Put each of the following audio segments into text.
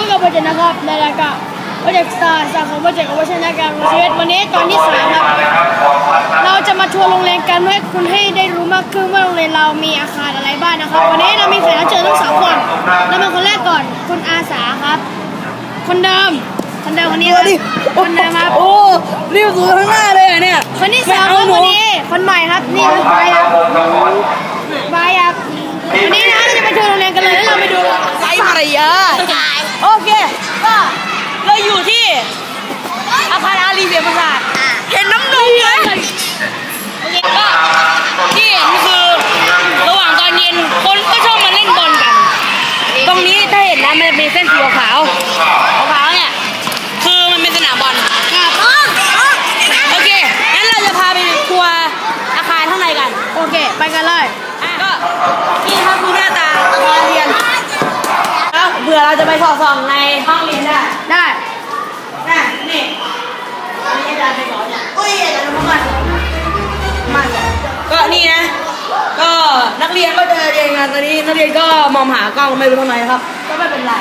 พบกับโปรเจกต์นะครับในรายการโปรเจกต์สตาร์สาขาโปรเจกต์โอเวอร์ชันการชีวิตวันนี้ตอนที่สามครับเราจะมาทัวร์โรงเรียนกันเพื่อให้คุณให้ได้รู้มากขึ้นว่าโรงเรียนเรามีอาคารอะไรบ้างนะครับ วันนี้เรามีแขกรับเชิญทั้งสองคนเรามาคนแรกก่อนคุณอาสาครับ คนเดิมคนเดิมคนนี้ครับคนเดิมครับโอ้รีบสู่ข้างหน้าเลยเหรอเนี่ยคนที่สองครับคนนี้คนใหม่ครับนี่ครับบายครับบายครับ ก็ที่เห็นคือระหว่างตอนเย็นคนก็ชอบมาเล่นบอลกัน ตรงนี้ถ้าเห็นนะมันจะเป็นเส้นสีขาวขาวๆเนี่ยคือมันเป็นสนามบอลโอเคงั้นเราจะพาไปทัวร์อาคารข้างในกัน โอเค ไปกันเลยก็นี่นะครับคือหน้าตาอาคารเรียนแล้วเผื่อเราจะไปสอดส่องในห้องเรียนได้ได้น่ะนี่อันนี้อาจารย์ไปสอนเนี่ยอุ้ยอาจารย์มาก่อนมา ก็นี่นะ ก็นักเรียนก็จะเรียนงานตอนนี้นักเรียนก็มองหากล้องไม่รู้ทำไมครับ ก็ไม่เป็นไร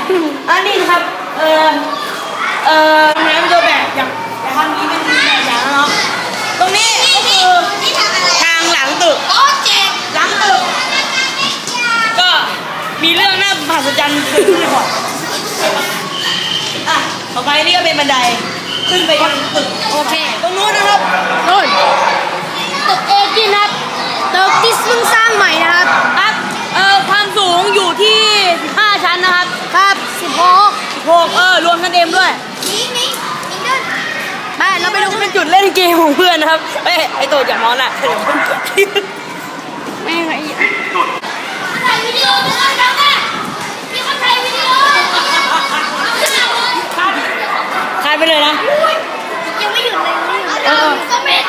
อันนี้นะครับเออเออโรงแรมตัวแบบอย่างอย่างห้องนี้เป็นแบบอย่างแล้วเนาะตรงนี้ก็คือทางหลังตึกหลังตึกก็มีเรื่องน่าผ่านจรรย์เกิดขึ้นบ่อยอะต่อไปนี่ก็เป็นบันไดขึ้นไปยังตึกโอเคตรงนู้นนะครับนู่นตึกเอกินค รับตึกที่เพิ่งสร้างใหม่นะครับ ครับ เอ่อความสูงอยู่ที่ 15 ชั้นนะครับ ครับ 16 6เออ รวมกันเต็มด้วยไปเราไปดูเป็นจุดเล่นเกมของเพื่อนนะครับเอ้ยไอตัวอย่ามอนอะเดี๋ยวมันเกิดขึ้นแม่งไอ้ถ่ายวิดีโอไปแล้วนะแม่มีคนถ่ายวิดีโอเอาขึ้นมาเลยคายไปเลยนะ ยังไม่หยุดเลยยังไม่หยุดเลยสมิธ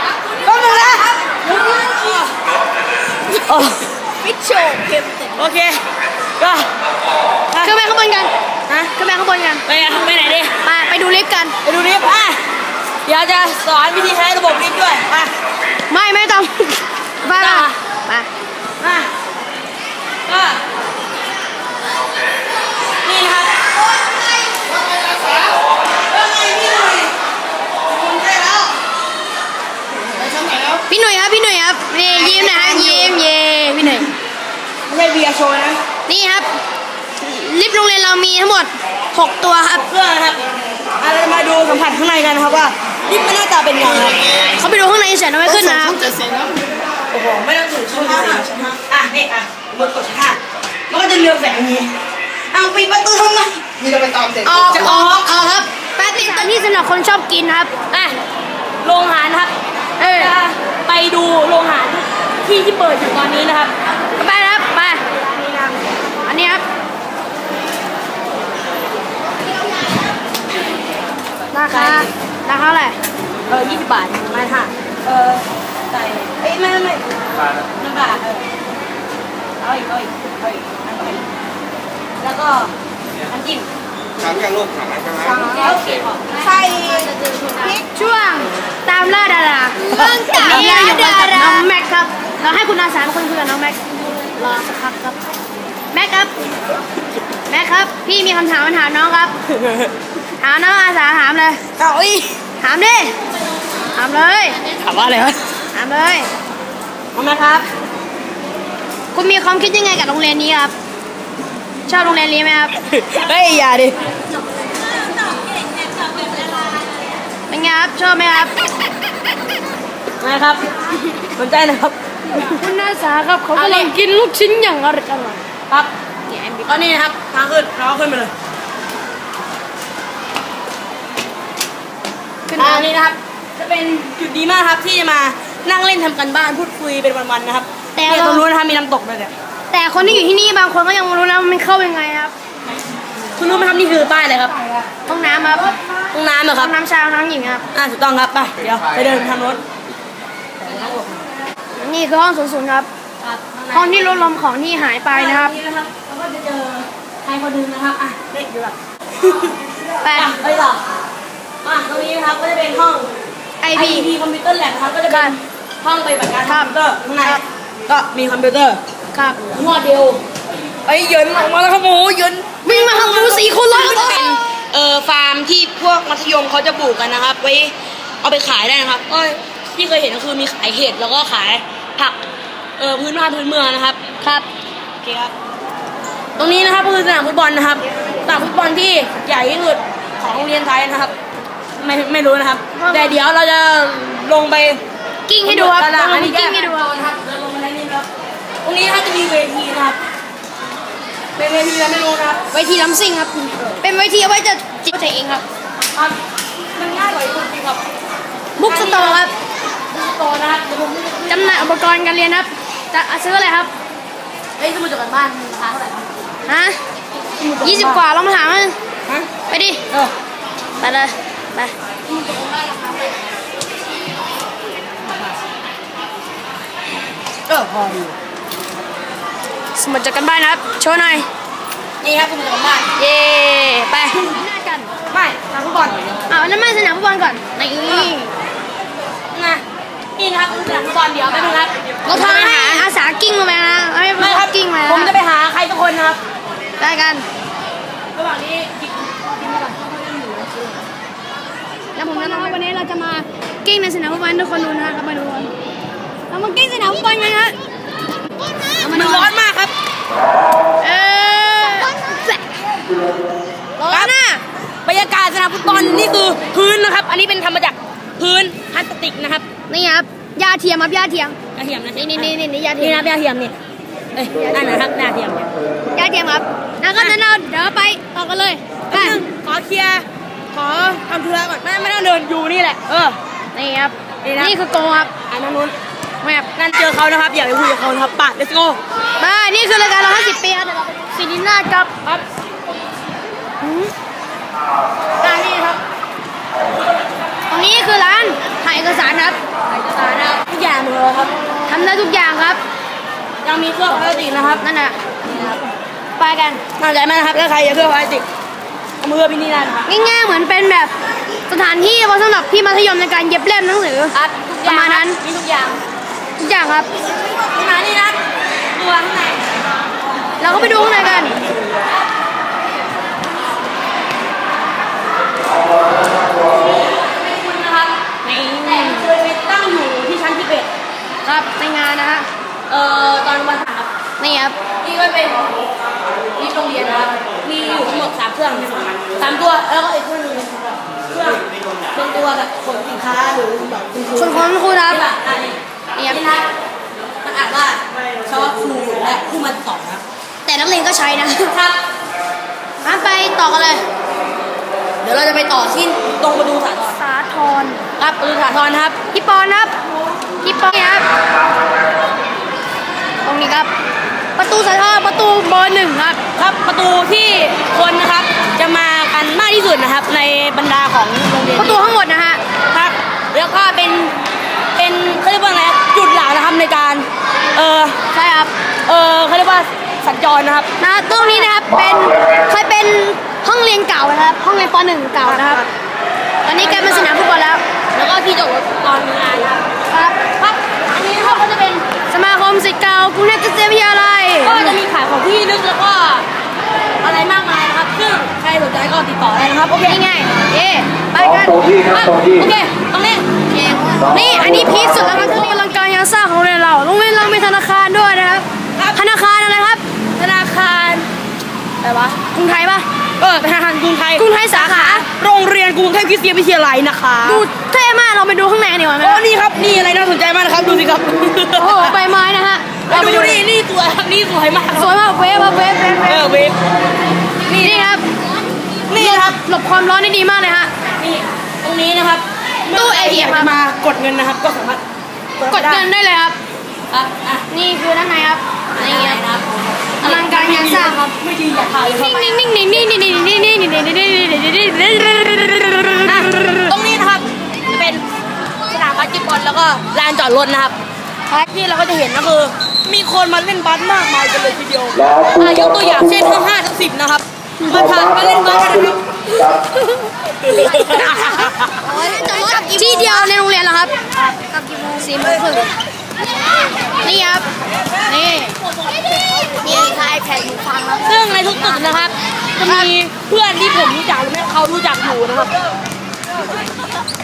ก็มึงนะ ฟิชโชเกมตึกโอเค ก็ขึ้นไปข้างบนกันฮะขึ้นไปข้างบนกัน ไปอะไปไหนดิไปไปดูลิฟต์กัน ไปดูลิฟต์อะเดี๋ยวจะสอนวิธีใช้ระบบลิฟต์ด้วยมาไม่ไม่ต้องไปละไปมาก็นี่นะครับว่าไงพี่หน่อยคุณได้แล้ว พี่หนุ่ยครับพี่หนุ่ยครับนี่ยิ้มหนะฮะยิ้มเย่พี่หนุ่ยไม่ใช่เบียร์โชว์นะนี่ครับลิฟต์โรงเรียนเรามีทั้งหมด 6 ตัวครับเพื่อนะครับอะเราจะมาดูสัมผัสข้างในกันนะครับว่าลิฟต์มันหน้าตาเป็นยังไงเขาไปดูข้างในเสร็จเอาไว้ขึ้นนะครับโอ้โหไม่ต้องถึงชั้นห้าชั้นห้าอะนี่อะบนกดชั้นห้ามันก็จะเรืองแสงอย่างนี้เอาปิดประตูทำไมออกออกออกครับแปดติดตัวที่สำหรับคนชอบกินครับอะโรงอาหารนะครับ เออจะ ไปดูโรงอาหารที่ที่เปิดอยู่ตอนนี้นะครับ ไปครับไปนี่นะอันนี้ครับราคาราคาอะไรเออ20บาทไม่ค่ะ เออใส่เอ้ยไม่ไม่ไม่น้ำบาทเออเอาอีกเอาอีกเอาอีกเอาอีกแล้วก็น้ำจิ้ม ถามยังลูกถามใช่ไหมโอเคใส่ช่วงตามล่าดาราเรื่องตามล่าดาราน้องแม็กครับ เราให้คุณอาสาเป็นคนคุยกับน้องแม็กรอสักพักครับ แม็กครับ แม็กครับ พี่มีคำถามมาถามน้องครับ ถามน้องอาสาถามเลยเอาอีกถามดิถามเลย ถามว่าอะไรวะถามเลยเอามาครับ คุณมีความคิดยังไงกับโรงเรียนนี้ครับ ชอบโรงเรียนนี้ไหมครับ เฮ้ยอย่าดิเป็นไงครับ ชอบไหมครับนะครับสนใจนะครับคุณอาสาครับเขากำลังกินลูกชิ้นอย่างอร่อยอร่อยครับเนี่ยแอมบิก็นี่นะครับทางขึ้นเราก็ขึ้นไปเลยขึ้นอ่ามานี่นะครับ จะเป็นจุดดีมากครับที่จะมานั่งเล่นทำกันบ้านพูดคุยเป็นวันๆนะครับเนี่ยตรงนู้นนะครับมีน้ำตกด้วยเนี่ย แต่คนที่อยู่ที่นี่บางคนก็ยังไม่รู้นะว่ามันเข้ายังไงครับ คุณรู้ไหมครับนี่คือป้ายอะไรครับห้องน้ำครับห้องน้ำเหรอคห้รัอบ งน้ำชายห้องน้ำหญิงครับ อ่าถูกต้องครับ ไป เดี๋ยวไปเดินทางโน้นนี่คือห้องศูนย์ศูนย์ครับ ห้องที่รวบรวมของที่หายไปนะครับนี่นะครับเราก็จะเจอใครคนหนึงนะครับ อะเด็กอยู่แบบไป อะไปต่ออะตรงนี้นะครับก็จะเป็นห้องไอพี IP คอมพิวเตอร์แลบนะครับก็จะเป็นห้องปฏิบัติการคอมพิวเตอร์ข้างในก็มีคอมพิวเตอร์ ครับหัวเดียวไอ้เหยินออกมาแล้วครับโอ้โหเหยินวิ่งมาทางหนูสี่คนเลยครับอฟาร์มที่พวกมัธยมเขาจะปลูกกันนะครับไว้เอาไปขายได้นะครับก็ที่เคยเห็นก็คือมีขายเห็ดแล้วก็ขายผักเออพื้นบ้านพื้นเมืองนะครับครับโอเคครับตรงนี้นะครับก็คือสนามฟุตบอลนะครับสนามฟุตบอลที่ใหญ่ที่สุดของโรงเรียนไทยนะครับ ไม่ไม่รู้นะครับ แต่เดี๋ยวเราจะลงไปกิ้งให้ดูครับด้านล่างลอันงนี้กิ้งให้ดูครับ นะครับเดินลงมาได้นี่ครับตรงนี้นะครับจะมีเวทีนะครับ เป็นเวทีอะไรไม่รู้นะครับเวทีลำซิ่งครับ เป็นเวทีเอาไว้จะจิตใจเองครับ ครับมันง่ายกว่าอีกคนจริงครับบุ๊กสโตร์ครับโตนะครับเดี๋ยวผมจะจำหน่ายอุปกรณ์การเรียนครับ จะซื้ออะไรครับ เฮ้ยสมุดจดกันบ้านราคาเท่าไหร่ครับฮะยี่สิบกว่าลองมาถามมันฮะไปดิเออไปเลยไปเออพอดี สมุดจดกันบ้านนะครับ โชว์หน่อย นี่ครับสมุดจดกันบ้าน เย่ไปหน้ากันไม่สนามฟุตบอลอ้าวนั่นไม่สนามฟุตบอลก่อนนี่นะนี่นะครับสนามฟุตบอลเดี๋ยวแป๊บนึงครับเราทำให้อาสากิ้งลงไปนะให้พวไม่กครับกิ้งมาผมจะไปหาใครสักคนนะครับ ได้กัน ระหว่างนี้กินกินไปก่อนแล้วผมนะครับวันนี้เราจะมากิ้งในสนามฟุตบอลให้ทุกคนดูนะครับมาดูกันเรามากิ้งสนามฟุตบอลกันครับเอามามันดูร้อนมาก ครับเออร้อนน่ะบรรยากาศสนามฟุตบอลนี่คือพื้นนะครับ อันนี้เป็นทำมาจากพื้นพลาสติกนะครับนี่ครับยาเทียมครับยาเทียมกระเทียมนะนี่นี่นี่นี่นี่ยาเทีนี่ยมนะกระเทียมนี่เอ้ยนั่นนะครับกระเทียมเนี่ยยาเทียมครับแล้วก็นั้นเราเดี๋ยวไปต่อกันเลยไปแป๊บนึงขอเคลียร์ขอทำธุระก่อนไม่ไม่ต้องเดินอยู่นี่แหละ เออนี่ครับนี่นะนี่คือโกครับอันนั้นนู้นแมพนั่นเจอเขานะครับอย่าไปคุยกับเขานะครับปะ let's go มา นี่คือรายการเรา50 ปีครับเดี๋ยวเราไปซีนิน่ากับครับหืมอ่านี่ครับ ตรงนี้คือร้านถ่ายเอกสารครับเอกสารนะครับทุกอย่างเลยครับทำได้ทุกอย่างครับ ยังมีเครื่องพลาสติกนะครับ นั่นน่ะไปกันน่าใจมากนะครับ ถ้าใครจะเครื่องพลาสติกเอามือไปนี่ได้นะครับง่ายๆเหมือนเป็นแบบสถานที่ไว้สำหรับพี่มัธยมในการเย็บเล่มหนังสือ ครับทุกอย่งประมาณนั้น มีทุกอย่าง ทุกอย่างครับข้างในนี่นะตัวข้างใน เราก็ไปดูข้างในกันคุณนะครับนี่แต่เคยไปตั้งอยู่ที่ชั้นที่เป็ดครับในงานนะฮะ เอ่อตอนวันสามนี่ครับ นี่ก็เป็นที่โรงเรียนนะครับมีอยู่ทั้งหมดสามเครื่องสามตัวแล้วก็อีกเครื่องหนึงเครื่องเป็นตัวแบบขนสินค้าหรือแบบคุณครูส่วนของครูครับนี่แบบอันนี้ นี่ครับนี่นะมัน อ่านว่าชอบครูและผู้มาสอนนะแต่นักเรียนก็ใช้นะครับมาไปต่อกันเลย เดี๋ยวเราจะไปต่อที่ตรงประตูสาธรสาธรครับประตูสาธรนะครับพี่ปอนครับพี่ปอนครับ ตรงนี้ครับ ประตูสาธรประตูเบอร์หนึ่งครับ ครับประตูที่คนนะครับ จะมากันมากที่สุดนะครับ ในบรรดาของโรงเรียนประตูทั้งหมดนะฮะครับ แล้วก็เป็นเป็นเขาเรียกว่าอะไรจุดหลักนะครับในการ เออใช่ครับ เออเขาเรียกว่าสัญจรนะครับ นะตรงนี้นะครับเป็นเคยเป็นห้องเรียนเก่านะครับ ห้องเรียนปหนึ่งเก่านะครับ ตอนนี้กลายเป็นสนามฟุตบอลแล้ว แล้วก็ที่จอดรถตอนมีงานนะครับครับครับอันนี้นะครับก็จะเป็นสมาคมศิษย์เก่ากรุงเทพเกษตรวิทยาลัยก็จะมีขายของที่ลึกแล้วก็อะไรมากมายนะครับ ซึ่งใครสนใจก็ติดต่อได้นะครับ โอเคนี่ไงเย่ไปกันตรงที่ครับตรงที่โอเค ตรงนี้ นี่ อันนี้พีคสุดแล้วครับที่อลังการงานสร้างของโรงเรียนเราโรงเรียนเรามีธนาคารด้วยนะครับ ธนาคารอะไรครับ ธนาคารอะไรวะกรุงไทยปะเออธนาคารกรุงไทยกรุงไทยสาขา โรงเรียนกรุงเทพคริสเตียนวิทยาลัยนะคะดูเท่มากเราไปดูข้างในกันดีกว่าไหมโอ้นี่ครับนี่อะไรน่าสนใจมากนะครับดูสิครับโอ้โหใบไม้นะฮะเราไปดูนี่นี่สวยครับนี่สวยมากครับสวยมากเวฟครับเวฟเวฟเวเอฟอเวฟนี่ครับนี่ครับหลบความร้อนได้ดีมากเลยฮะนี่ตรงนี้นะครับตู้ ATM ครับมากดเงินนะครับ ก็สามารถ กดเงินได้เลยครับ ครับอะนี่คือด้านในครับนี่ครับอลังการงานสร้างครับไม่ดีอย่าถ่ายเข้าไปนิ่งนิ่งนิ่งนิ่งนิ่งนิ่งนิ่งนิ่งนิ่งนิ่งนิ่งนิ่งนิ่งนิ่งนิ่งนิ่งอะตรงนี้นะครับจะเป็นสนามบาสเกตบอลแล้วก็ลานจอดรถนะครับที่เราก็จะเห็นก็คือ มีคนมาเล่นบาสมากมายกันเลยทีเดียวแล้วผู้อะยกตัวอย่างเช่นทั้งห้าทั้งสิบนะครับมาทานมาเล่นบาสกันนะครับที่เดียวในโรงเรียนเหรอครับสี่โมงครึ่งนี่ครับ นี่นี่ใครแผ่นหูฟังครับซึ่งในทุกตึกนะครับ จะมีเพื่อนที่ผมรู้จักหรือไม่เขารู้จักอยู่นะครับ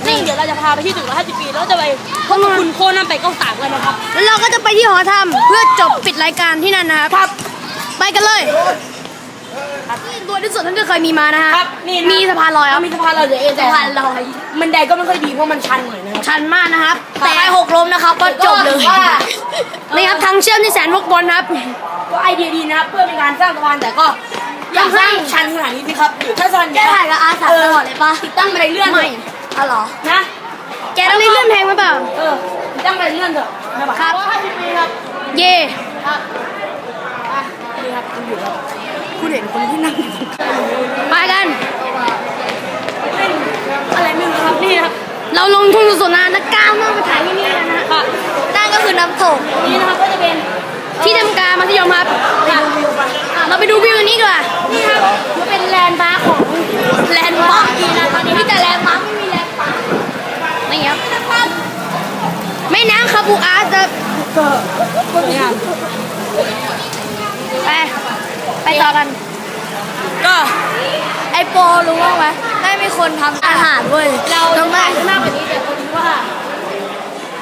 นี่เดี๋ยวเราจะพาไปที่ตึกร้อยห้าสิบปีแล้วจะไปพบกับคุณโคนันไปเก้าสามกันนะครับ แล้วเราก็จะไปที่หอธรรมเพื่อจบปิดรายการที่นั่นนะครับครับไปกันเลย ตัวที่สุดท่านที่เคยมีมานะฮะครับนี่นะมีสะพานลอยครับมีสะพานลอยเดี๋ยวเอแต่สะพานลอย มันไดก็ไม่ค่อยดีเพราะมันชันหน่อยนะครับ ชันมากนะครับ แต่แต่หกล้มนะครับก็จบเลยก็ถือว่านี่ครับทางเชื่อมที่แสนวกบนครับ ก็ไอเดียดีนะครับเพื่อเป็นการสร้างสะพานแต่ก็อยากสร้างชันขนาดนี้สิครับถ้าชันแกถ่ายกับอาสาตลอดเลยปะติดตั้งบันไดเลื่อนไม่อ๋อเหรอนะแกต้องเลื่อนแพงไหมเปล่าเออติดตั้งบันไดเลื่อนเถอะไม่ไหวครับห้าสิบปีครับเย่อะนี่ครับคุณอยู่ครับ คุณเห็นคนที่นั่งอยู่ไปกัน อะไรไม่รู้ครับนี่ครับ เราลงทุนสุดๆนะนักกล้ามมากไปถ่ายที่นี่กันนะค่ะนั่นก็คือน้ำตกนี่นะครับก็จะเป็นที่ทำการมัธยมครับ เราไปดูวิวนี้ดีกว่านี่ครับมันเป็นแลนด์มาร์คของแลนด์มาร์คดีนะตอนนี้มีแต่แลนด์มาร์คไม่มีแลนด์มาร์คไม่ครับแม่น้ำคาบูอาร์จะนี่ครับไป ไปต่อกัน ก็ไอโปรู้บ้างไหมได้มีคนทำอาหารเว้ยเราทำไมถ่ายมากกว่านี้แต่คนรู้ว่า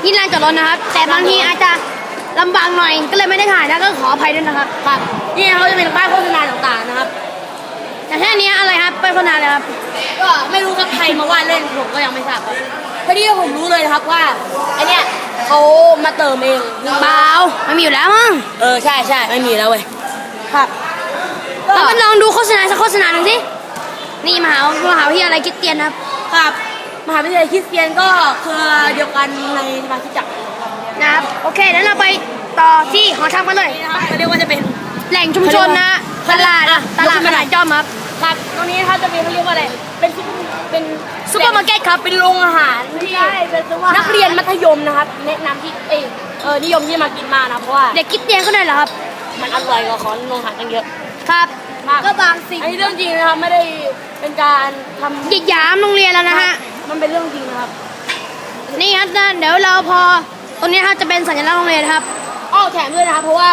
นี่ลานจอดรถนะครับ แต่บางทีอาจจะลำบากหน่อยก็เลยไม่ได้ถ่ายนะก็ขออภัยด้วยนะครับครับนี่เขาจะเป็นป้ายโฆษณาต่างๆนะครับ แต่แค่นี้อะไรครับไปพนาเลยครับก็ไม่รู้ครับใครมาวาดเล่นผมก็ยังไม่ทราบครับพอดีผมรู้เลยนะครับว่าไอเนี้ยเขามาเติมเองเปล่าไม่มีอยู่แล้วมั้งเออใช่ใช่ไม่มีแล้วเว้ยครับ ก็เราไปลองดูโฆษณาสักโฆษณาหนึ่งสิ นี่มหามหาวิทยาลัยคริดเตียนครับ ครับ มหาวิทยาลัยคริสเตียนก็เครือเดียวกันในสมาชิกจักรนะครับ โอเคแล้วเราไปต่อที่หอทำกันเลย นี่นะครับเขาเรียกว่าจะเป็น แหล่งชุมชนนะตลาดอะตลาดยกขึ้ขนมาหน่นาอดยจอมครับครับ ตรงนี้นะครับจะเป็นเขาเรียกว่าอะไร เป็นซุปเป็นซุปเปอร์มาร์เก็ตครับ เป็นโรงอาหารที่ใช่เป็นซุปเปอร์นักเรียนมัธยมนะครับ แนะนำที่เอยเออนิยมที่มากินมากนะเพราะว่าเด็กคริดเตียนก็ได้เหรอครับ มันอร่อยกว่าของโรงอาหารตั้งเยอะ ครับมากก็บางสิ่งอันนี้เรื่องจริงนะครับไม่ได้เป็นการทำหยิกหยามโรงเรียนแล้วนะฮะมันเป็นเรื่องจริงนะครับ นี่ครับนะเดี๋ยวเราพอตรงนี้ครับจะเป็นสัญลักษณ์โรงเรียนนะครับอ้อแถมด้วยนะครับเพราะว่า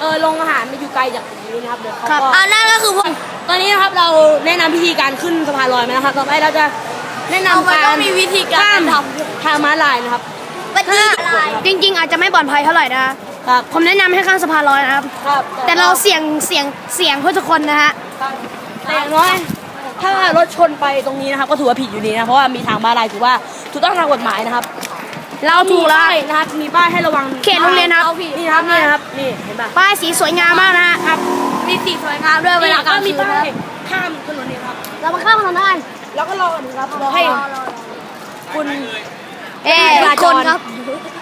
เออโรงอาหารมันอยู่ไกลจากตรงนี้นะครับเดี๋ยวเขาครับก็อ่านั่นก็คือพวกตอนนี้นะครับเราแนะนำพิธีการขึ้นสะพานลอยไหมนะครับต่อไปเราจะแนะนำการข้ามทางม้าลายนะครับจริง ๆ อาจจะไม่ปลอดภัยเท่าไหร่นะ ครับผมแนะนำให้ข้ามสะพานลอยนะครับ ครับแต่เราเสี่ยงเสี่ยงเสี่ยงเพื่อทุกคนนะฮะ แต่อย่างน้อย ถ้ารถชนไปตรงนี้นะครับ ก็ถือว่าผิดอยู่ดีนะเพราะว่ามีทางม้าลายถือว่าถูกต้องทางกฎหมายนะครับเราถูกแล้ว มีป้ายนะครับมีป้ายให้ระวังเขตโรงเรียนครับนี่นะครับนี่นะครับนี่เห็นป่ะป้ายสีสวยงามมากนะฮะครับมีสีสวยงามด้วยเวลากลางคืมีนป้านะยข้ามถนนนี่ครับ เรามาข้ามถนนได้แล้วก็รอกันครับรอให้คุณ เอ๊ะจราจรคนครับ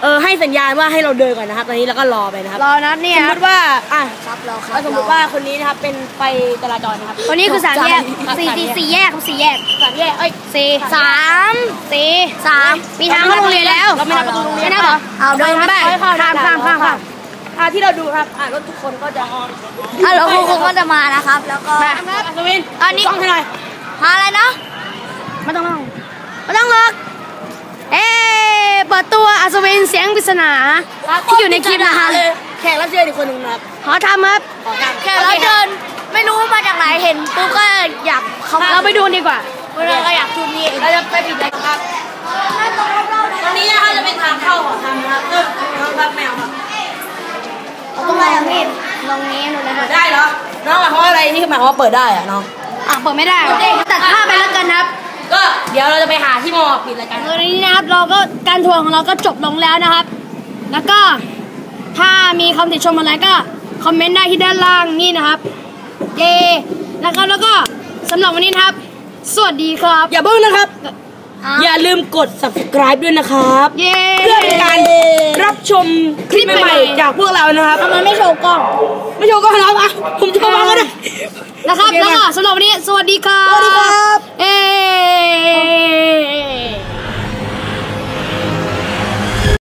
เออให้สัญญาณว่าให้เราเดินก่อนนะครับ ตอนนี้แล้วก็รอไปนะครับ รอนะเนี่ยสมมติว่าอะครับรอครัเอาสมมติว่าคนนี้นะครับเป็นไฟจราจรนะครับวันนี้คือสามแยกครับสี่สามสี่แยกสี่แยกครับสี่แยกสามแยกเอ้ยสี่สามสี่สามมีทางเข้าโรงเรียนแล้วเราไม่นับประตูโรงเรียนไม่นับเหรอเอาเดินไม่ได้ข้ามข้ามข้ามข้ามข้ามอะที่เราดูครับอะรถทุกคนก็จะอะแล้วครูก็จะมานะครับ แล้วก็มาอัศวินตอนนี้ต้องให้หน่อยหาอะไรนะไม่ต้องลองไม่ต้องหรอก เอ๊ะเปิดตัวอัศวินเสียงปริศนาที่อยู่ในคลิปนะคะแขกรับเชิญอีกคนหนึ่งนะครับขอทำครับขอทำแค่เราเดินไม่รู้มาจากไหนเห็นปุ๊บก็อยากเขาเราไปดูดีกว่าเราก็อยากทุนนี่เราจะไปปิดรายการครับตรงนี้นะครับจะเป็นทางเข้าของทำนะครับเออน้องครับแมวครับตรงไหนอะพี่ตรงนี้นู่นนะเปิดได้เหรอน้องหมายความว่าอะไรนี่หมายความว่าเปิดได้อะน้องอะเปิดไม่ได้ตัดภาพไปแล้วกันครับ ก็เดี๋ยวเราจะไปหาที่มอปิดรายการตอนนี้นะครับเราก็การทัวร์ของเราก็จบลงแล้วนะครับ แล้วก็ถ้ามีคำติชมอะไรก็คอมเมนต์ได้ที่ด้านล่างนี่นะครับเย่นะครับแล้วก็สำหรับวันนี้นะครับ สวัสดีครับ อย่าเพิ่งนะครับ อย่าลืมกด subscribe ด้วยนะครับ เย่เพื่อเป็นการรับชมคลิปใหม่ๆจากพวกเรานะครับ ทำไมไม่โชว์กล้อง ไม่โชว์ก็น้องอะผมโชว์มาก็ได้ นะครับโอเคแล้วก็สำหรับวันนี้สวัสดีครับสวัสดีครับ เอ้